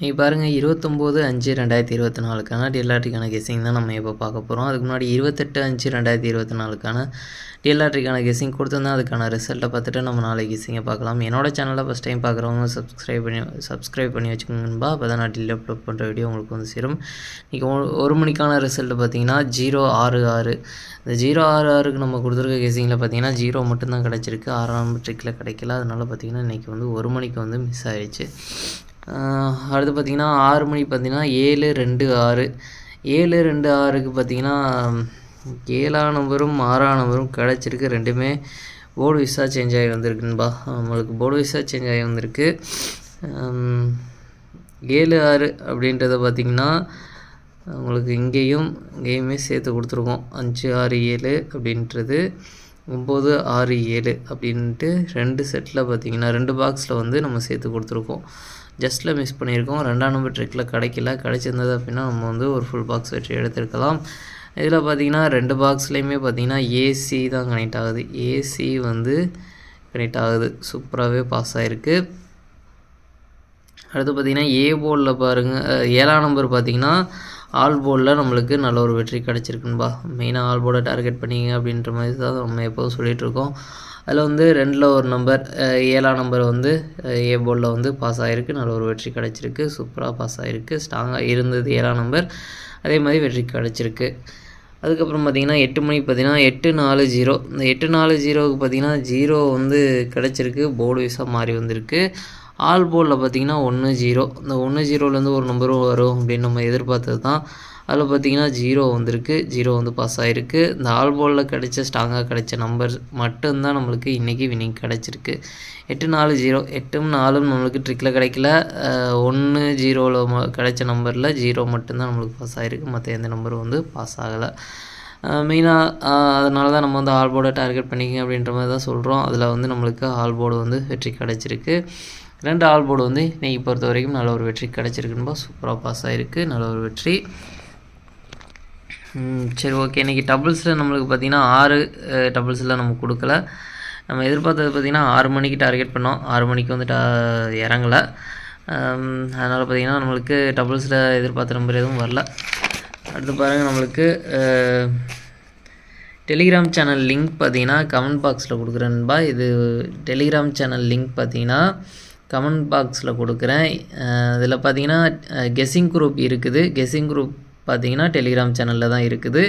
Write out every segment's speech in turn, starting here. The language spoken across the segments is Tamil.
நீ பாருங்கள் இருபத்தொம்போது அஞ்சு ரெண்டாயிரத்தி இருபத்தி நாலுக்கான டிஎல்ஆர்டிக்கான கெஸிங் தான் நம்ம இப்போ பார்க்க போகிறோம் அதுக்கு முன்னாடி இருபத்தெட்டு அஞ்சு ரெண்டாயிரத்தி இருபத்தி நாலுக்கான டிஎல்ஆர்டிக்கான கெஸிங் கொடுத்துருந்தா அதுக்கான ரிசல்ட்டை பார்த்துட்டு நம்ம நாளைக்கு கெஸிங்கை பார்க்கலாம். என்னோட சேனலில் ஃபஸ்ட் டைம் பார்க்குறவங்க சப்ஸ்கிரைப் பண்ணி சப்ஸ்கிரைப் பண்ணி வச்சுக்கோங்கன்பா அப்போ தான் நான் டெய்லி அப்லோட் பண்ணுற வீடியோ உங்களுக்கு வந்து சேரும். இன்றைக்கி ஒரு மணிக்கான ரிசல்ட்டு பார்த்தீங்கன்னா ஜீரோ ஆறு ஆறு. இந்த ஜீரோ ஆறு ஆறுக்கு நம்ம கொடுத்துருக்க கெஸிங்கில் பார்த்தீங்கன்னா ஜீரோ மட்டும்தான் கிடச்சிருக்கு. ஆறாம் ட்ரிக்கில் கிடைக்கல. அதனால் பார்த்தீங்கன்னா இன்றைக்கி வந்து ஒரு மணிக்கு வந்து மிஸ் ஆகிடுச்சு அடுத்து பார்த்திங்கன்னா ஆறு மணி பார்த்திங்கன்னா ஏழு ரெண்டு ஆறு. ஏழு ரெண்டு ஆறுக்கு பார்த்திங்கன்னா ஏழாம் நம்பரும் ஆறாம் நம்பரும் கிடச்சிருக்கு. ரெண்டுமே போர்டு விசா சேஞ்ச் ஆகி வந்திருக்குன்பா நம்மளுக்கு போர்டு விசா சேஞ்ச் ஆகி வந்திருக்கு. ஏழு ஆறு அப்படின்றத பார்த்திங்கன்னா உங்களுக்கு இங்கேயும் இங்கேயுமே சேர்த்து கொடுத்துருக்கோம். அஞ்சு ஆறு ஏழு அப்படின்றது ஒம்பது ஆறு ஏழு அப்படின்ட்டு ரெண்டு செட்டில் பார்த்தீங்கன்னா ரெண்டு பாக்ஸில் வந்து நம்ம சேர்த்து கொடுத்துருக்கோம். ஜஸ்ட்டில் மிஸ் பண்ணியிருக்கோம். ரெண்டாம் நம்பர் ட்ரிக்கில் கிடைக்கல. கிடைச்சிருந்தது அப்படின்னா நம்ம வந்து ஒரு ஃபுல் பாக்ஸ் வெற்றி எடுத்திருக்கலாம். இதில் பார்த்தீங்கன்னா ரெண்டு பாக்ஸ்லேயுமே பார்த்தீங்கன்னா ஏசி தான் கனெக்ட் ஆகுது. ஏசி வந்து கனெக்ட் ஆகுது. சூப்பராகவே பாஸ் ஆகிருக்கு அடுத்து பார்த்தீங்கன்னா ஏ போர்டில் பாருங்கள் ஏழாம் நம்பர் பார்த்தீங்கன்னா ஆல் போர்டில் நம்மளுக்கு நல்ல ஒரு வெற்றி கிடச்சிருக்குன்பா. மெயினாக ஆல் போர்டை டார்கெட் பண்ணிங்க அப்படின்ற மாதிரி தான் நம்ம எப்போதும் சொல்லிகிட்டு இருக்கோம். அதில் வந்து ரெண்டில் ஒரு நம்பர் ஏழாம் நம்பர் வந்து ஏ போர்டில் வந்து பாஸ் ஆகிருக்கு நல்ல ஒரு வெற்றி கிடச்சிருக்கு. சூப்பராக பாஸ் ஆகிருக்கு ஸ்ட்ராங்காக இருந்தது ஏழாம் நம்பர் அதே மாதிரி வெற்றி கிடச்சிருக்கு. அதுக்கப்புறம் பார்த்திங்கன்னா எட்டு மணிக்கு பார்த்தீங்கன்னா எட்டு நாலு ஜீரோ இந்த எட்டு நாலு ஜீரோவுக்கு பார்த்தீங்கன்னா ஜீரோ வந்து கிடச்சிருக்கு. போர்டு வைஸாக மாறி வந்திருக்கு. ஆல் போலில் பார்த்தீங்கன்னா ஒன்று ஜீரோ. இந்த ஒன்று ஜீரோலேருந்து ஒரு நம்பரும் வரும் அப்படின்னு நம்ம எதிர்பார்த்தது தான். அதில் பார்த்தீங்கன்னா ஜீரோ வந்திருக்கு. ஜீரோ வந்து பாஸ் ஆகிருக்கு இந்த ஆல் போலில் கிடைச்ச ஸ்ட்ராங்காக கிடைச்ச நம்பர் மட்டும்தான் நம்மளுக்கு இன்றைக்கி வினிங் கிடச்சிருக்கு. எட்டு நாலு ஜீரோ. எட்டும் நாலும் நம்மளுக்கு ட்ரிக்கில் கிடைக்கல. ஒன்று ஜீரோவில் கிடைச்ச நம்பரில் ஜீரோ மட்டும்தான் நம்மளுக்கு பாஸ் ஆகிருக்கு மற்ற எந்த நம்பரும் வந்து பாஸ் ஆகலை. மெயினாக அதனால தான் நம்ம வந்து ஆல் போர்டை டார்கெட் பண்ணிக்கங்க அப்படின்ற மாதிரி தான் சொல்கிறோம் அதில் வந்து நம்மளுக்கு ஆல் போர்டு வந்து வெற்றி கிடச்சிருக்கு. ரெண்டு ஆல் போர்டு வந்து இன்றைக்கி பொறுத்த வரைக்கும் நல்ல ஒரு வெற்றி கிடச்சிருக்குன்பா சூப்பராக பாஸ் ஆகிருக்கு நல்ல ஒரு வெற்றி. சரி ஓகே இன்றைக்கி டபுள்ஸில் நம்மளுக்கு பார்த்திங்கன்னா ஆறு டபுள்ஸில் நம்ம கொடுக்கல. நம்ம எதிர்பார்த்தது பார்த்திங்கன்னா ஆறு மணிக்கு டார்கெட் பண்ணோம். ஆறு மணிக்கு வந்து டா இறங்கலை. அதனால் பார்த்திங்கன்னா நம்மளுக்கு டபுள்ஸில் எதிர்பார்த்த நம்பர் எதுவும் வரல. அடுத்து பாருங்கள் நம்மளுக்கு டெலிகிராம் சேனல் லிங்க் பார்த்தீங்கன்னா கமெண்ட் பாக்ஸில் கொடுக்குறேன்பா இது டெலிகிராம் சேனல் லிங்க் பார்த்தீங்கன்னா கமெண்ட் பாக்ஸில் கொடுக்குறேன். இதில் பார்த்தீங்கன்னா கெஸ்ஸிங் குரூப் இருக்குது. கெஸ்ஸிங் குரூப் பார்த்தீங்கன்னா டெலிகிராம் சேனலில் தான் இருக்குது.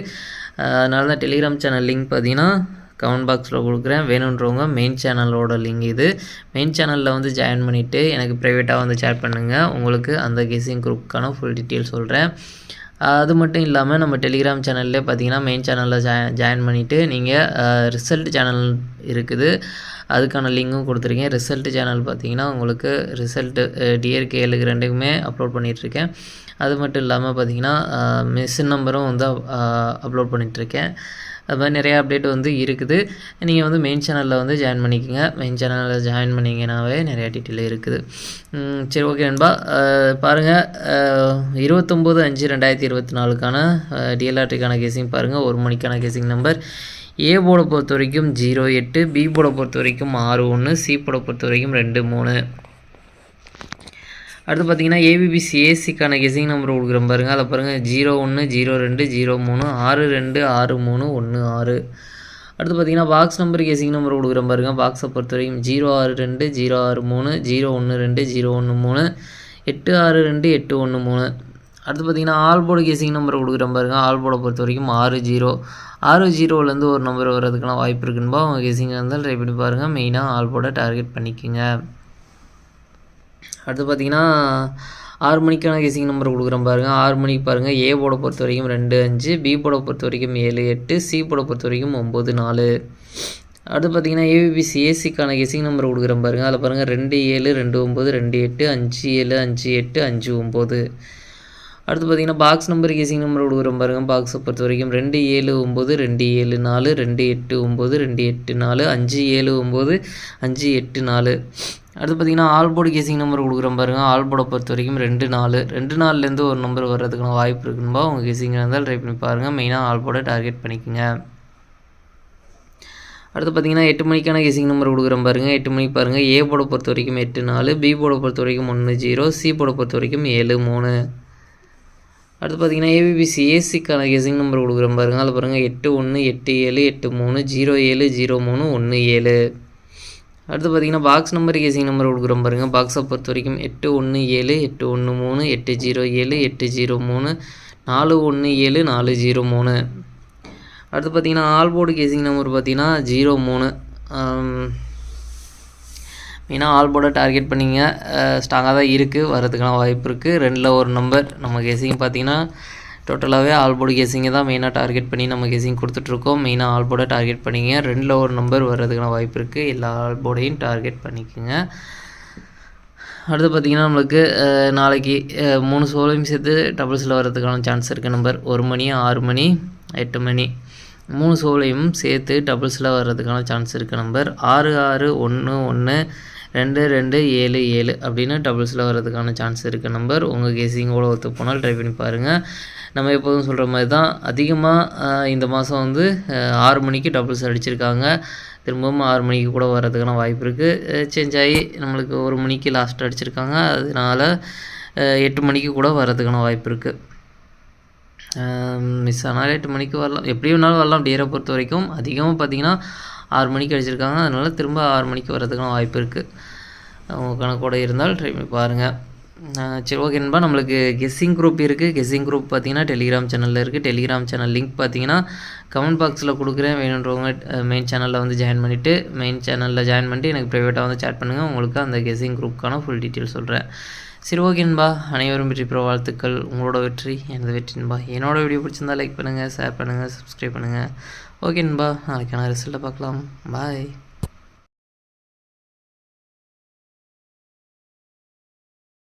அதனால தான் டெலிகிராம் சேனல் லிங்க் பார்த்தீங்கன்னா கமெண்ட் பாக்ஸில் கொடுக்குறேன். வேணுன்றவங்க மெயின் சேனலோட லிங்க் இது. மெயின் சேனலில் வந்து ஜாயின் பண்ணிவிட்டு எனக்கு ப்ரைவேட்டாக வந்து சேட் பண்ணுங்கள் உங்களுக்கு அந்த கெஸிங் குரூப்புக்கான ஃபுல் டீட்டெயில் சொல்கிறேன் அது மட்டும் இல்லாமல் நம்ம டெலிகிராம் சேனல்லே பார்த்தீங்கன்னா மெயின் சேனலில் ஜா ஜாயின் பண்ணிவிட்டு நீங்கள் ரிசல்ட் சேனல் இருக்குது. அதுக்கான லிங்க்கும் கொடுத்துருக்கேன். ரிசல்ட் சேனல் பார்த்தீங்கன்னா உங்களுக்கு ரிசல்ட்டு டிஆர்கேலுக்கு ரெண்டுக்குமே அப்லோட் பண்ணிகிட்ருக்கேன் அது மட்டும் இல்லாமல் பார்த்தீங்கன்னா மிஷின் நம்பரும் வந்து அப்லோட் பண்ணிகிட்ருக்கேன் அது மாதிரி நிறையா அப்டேட் வந்து இருக்குது. நீங்கள் வந்து மெயின் சேனலில் வந்து ஜாயின் பண்ணிக்கோங்க. மெயின் சேனலில் ஜாயின் பண்ணிங்கனாவே நிறையா டீட்டெயில் இருக்குது. சரி ஓகே நண்பா. பாருங்கள் இருபத்தொம்போது அஞ்சு ரெண்டாயிரத்தி இருபத்தி நாலுக்கான டிஎல்ஆர்டிக்கான கேசிங் பாருங்கள் ஒரு மணிக்கான கேசிங் நம்பர் ஏ போர்டை பொறுத்த வரைக்கும் ஜீரோ எட்டு பி போர்டை பொறுத்த வரைக்கும் ஆறு ஒன்று சி போர்டை பொறுத்த வரைக்கும் ரெண்டு மூணு. அடுத்து பார்த்தீங்கன்னா ஏபிபிசி ஏசிக்கான கெசிங் நம்பர் கொடுக்குறோம் பாருங்கள் அதை பாருங்கள் ஜீரோ ஒன்று ஜீரோ ரெண்டு ஜீரோ மூணு ஆறு ரெண்டு ஆறு மூணு ஒன்று ஆறு. அடுத்து பார்த்தீங்கன்னா பாக்ஸ் நம்பர் கெஸிங் நம்பர் கொடுக்குறோம் பாருங்கள் பாக்ஸை பொறுத்த வரைக்கும் ஜீரோ ஆறு ரெண்டு ஜீரோ ஆறு மூணு ஜீரோ ஒன்று ரெண்டு ஜீரோ ஒன்று மூணு எட்டு ஆறு ரெண்டு எட்டு ஒன்று மூணு. அடுத்து பார்த்தீங்கன்னா ஆல்போர்டு கேசிங் நம்பர் கொடுக்குறோம் பாருங்கள் ஆல்போர்டை பொறுத்த வரைக்கும் ஆறு ஜீரோ. ஆறு ஜீரோலேருந்து ஒரு நம்பர் வர்றதுக்கெல்லாம் வாய்ப்பு இருக்குன்பா அவங்க கெஸிங்காக இருந்தால் ட்ரை பண்ணி பாருங்கள் மெயினாக ஆல்போர்டை டார்கெட் பண்ணிக்கோங்க. அடுத்து பார்த்தீங்கன்னா ஆறு மணிக்கான கேசிங் நம்பர் கொடுக்குறேன் பாருங்கள் ஆறு மணிக்கு பாருங்கள் ஏ போட பொறுத்த வரைக்கும் ரெண்டு அஞ்சு பி போட பொறுத்த வரைக்கும் ஏழு எட்டு சி போட பொறுத்த வரைக்கும் ஒம்பது நாலு. அடுத்து பார்த்தீங்கன்னா ஏபிபிசி ஏசிக்கான கெஸிங் நம்பர் கொடுக்குறேன் பாருங்கள் அதில் பாருங்கள் ரெண்டு ஏழு ரெண்டு ஒம்பது ரெண்டு எட்டு அஞ்சு ஏழு அஞ்சு எட்டு அஞ்சு ஒம்பது அடுத்து பார்த்தீங்கன்னா பாக்ஸ் நம்பர் கேசிங் நம்பர் கொடுக்குறோம் பாருங்கள் பாக்ஸை பொறுத்த வரைக்கும் ரெண்டு ஏழு ஒம்பது ரெண்டு ஏழு நாலு ரெண்டு எட்டு ஒம்பது ரெண்டு எட்டு நாலு அஞ்சு ஏழு ஒம்பது அஞ்சு எட்டு நாலு. அடுத்து பார்த்தீங்கன்னா ஆல்போர்டு கேசிங் நம்பர் கொடுக்குறோம் பாருங்கள் ஆல்போர்டை பொறுத்த வரைக்கும் ரெண்டு நாலு. ரெண்டு நாள்லேருந்து ஒரு நம்பர் வர்றதுக்கான வாய்ப்பு இருக்குன்பா? உங்கள் கேசிங் இருந்தால் ட்ரை பண்ணி பாருங்கள் மெயினாக ஆல்போர்டை டார்கெட் பண்ணிக்கோங்க. அடுத்து பார்த்தீங்கன்னா எட்டு மணிக்கான கெசிங் நம்பர் கொடுக்குறேன் பாருங்கள் எட்டு மணிக்கு பாருங்கள் ஏ போட பொறுத்த வரைக்கும் எட்டு நாலு பி போட பொறுத்த வரைக்கும் ஒன்று ஜீரோ சி போட பொறுத்த வரைக்கும் ஏழு மூணு. அடுத்து பார்த்தீங்கன்னா ஏபிபிசி ஏசிக்கான கெசிங் நம்பர் கொடுக்குறேன் பாருங்கள் அதில் பாருங்கள் எட்டு ஒன்று எட்டு ஏழு எட்டு மூணு ஜீரோ ஏழு ஜீரோ மூணு ஒன்று ஏழு. அடுத்து பார்த்தீங்கன்னா பாக்ஸ் நம்பர் கேசிங் நம்பர் கொடுக்குறோம் பாருங்கள் பாக்ஸை பொறுத்த வரைக்கும் எட்டு ஒன்று ஏழு எட்டு ஒன்று மூணு எட்டு ஜீரோ ஏழு எட்டு ஜீரோ மூணு நாலு ஒன்று ஏழு நாலு ஜீரோ மூணு. அடுத்து பார்த்தீங்கன்னா ஆல்போர்டு கேசிங் நம்பர் பார்த்தீங்கன்னா ஜீரோ மூணு. மெயினாக ஆல் போர்டை டார்கெட் பண்ணிங்க. ஸ்ட்ராங்காக தான் இருக்குது வரதுக்கான வாய்ப்பு இருக்குது ரெண்டில் ஒரு நம்பர் நம்ம கேசிங் பார்த்தீங்கன்னா டோட்டலாகவே ஆல் போர்டு கேசிங்கை தான் மெயினாக டார்கெட் பண்ணி நம்ம கேசிங் கொடுத்துட்ருக்கோம் மெயினாக ஆல் போர்டை டார்கெட் பண்ணிங்க. ரெண்டில் ஒரு நம்பர் வர்றதுக்கான வாய்ப்பு இருக்குது எல்லா ஆல் போர்டையும் டார்கெட் பண்ணிக்கோங்க. அடுத்து பார்த்திங்கன்னா நம்மளுக்கு நாளைக்கு மூணு சோலையும் சேர்த்து டபுள்ஸில் வர்றதுக்கான சான்ஸ் இருக்குது நம்பர் ஒரு மணி ஆறு மணி எட்டு மணி. மூணு சோலையும் சேர்த்து டபுள்ஸில் வர்றதுக்கான சான்ஸ் இருக்குது நம்பர் ஆறு ஆறு ஒன்று ஒன்று ரெண்டு ரெண்டு ஏழு ஏழு அப்படின்னு டபுள்ஸில் வர்றதுக்கான சான்ஸ் இருக்குது நம்பர் உங்கள் கேசிங்கோட ஒத்து போனால் ட்ரை பண்ணி பாருங்கள் நம்ம எப்போதும் சொல்கிற மாதிரி தான் அதிகமாக இந்த மாதம் வந்து ஆறு மணிக்கு டபுள்ஸ் அடிச்சிருக்காங்க. திரும்பவும் ஆறு மணிக்கு கூட வர்றதுக்கான வாய்ப்பு இருக்குது சேஞ்ச் ஆகி நம்மளுக்கு ஒரு மணிக்கு லாஸ்ட் அடிச்சிருக்காங்க. அதனால் எட்டு மணிக்கு கூட வர்றதுக்கான வாய்ப்பு இருக்குது மிஸ் ஆனால் எட்டு மணிக்கு வரலாம். எப்படி வேணாலும் வரலாம். டியரை பொறுத்த வரைக்கும் அதிகமாக பார்த்தீங்கன்னா ஆறு மணிக்கு அடிச்சிருக்காங்க. அதனால திரும்ப ஆறு மணிக்கு வர்றதுக்கான வாய்ப்பு இருக்குது உங்கள் கணக்கோடு இருந்தால் ட்ரை பண்ணி பாருங்கள் சரி ஓகே நண்பா நம்மளுக்கு கெஸ்ஸிங் குரூப் இருக்குது கெஸ்ஸிங் குரூப் பார்த்தீங்கன்னா டெலிகிராம் சேனலில் இருக்குது டெலிகிராம் சேனல் லிங்க் பார்த்தீங்கன்னா கமெண்ட் பாக்ஸில் கொடுக்குறேன். வேணுன்றவங்க மெயின் சேனலில் வந்து ஜாயின் பண்ணிவிட்டு மெயின் சேனலில் ஜாயின் பண்ணிட்டு எனக்கு ப்ரைவேட்டாக வந்து சேட் பண்ணுங்கள் உங்களுக்கு அந்த கெஸ்ஸிங் குரூப்புக்கான ஃபுல் டீட்டெயில் சொல்கிறேன் சரி ஓகே நண்பா அனைவரும் வெற்றி பெற வாழ்த்துக்கள். உங்களோட வெற்றி எனது வெற்றி நண்பா என்னோட வீடியோ பிடிச்சிருந்தா லைக் பண்ணுங்கள் ஷேர் பண்ணுங்கள் சப்ஸ்கிரைப் பண்ணுங்கள் ஓகே நண்பா நாளைக்கான ரிசல்ட்டை பார்க்கலாம். பாய்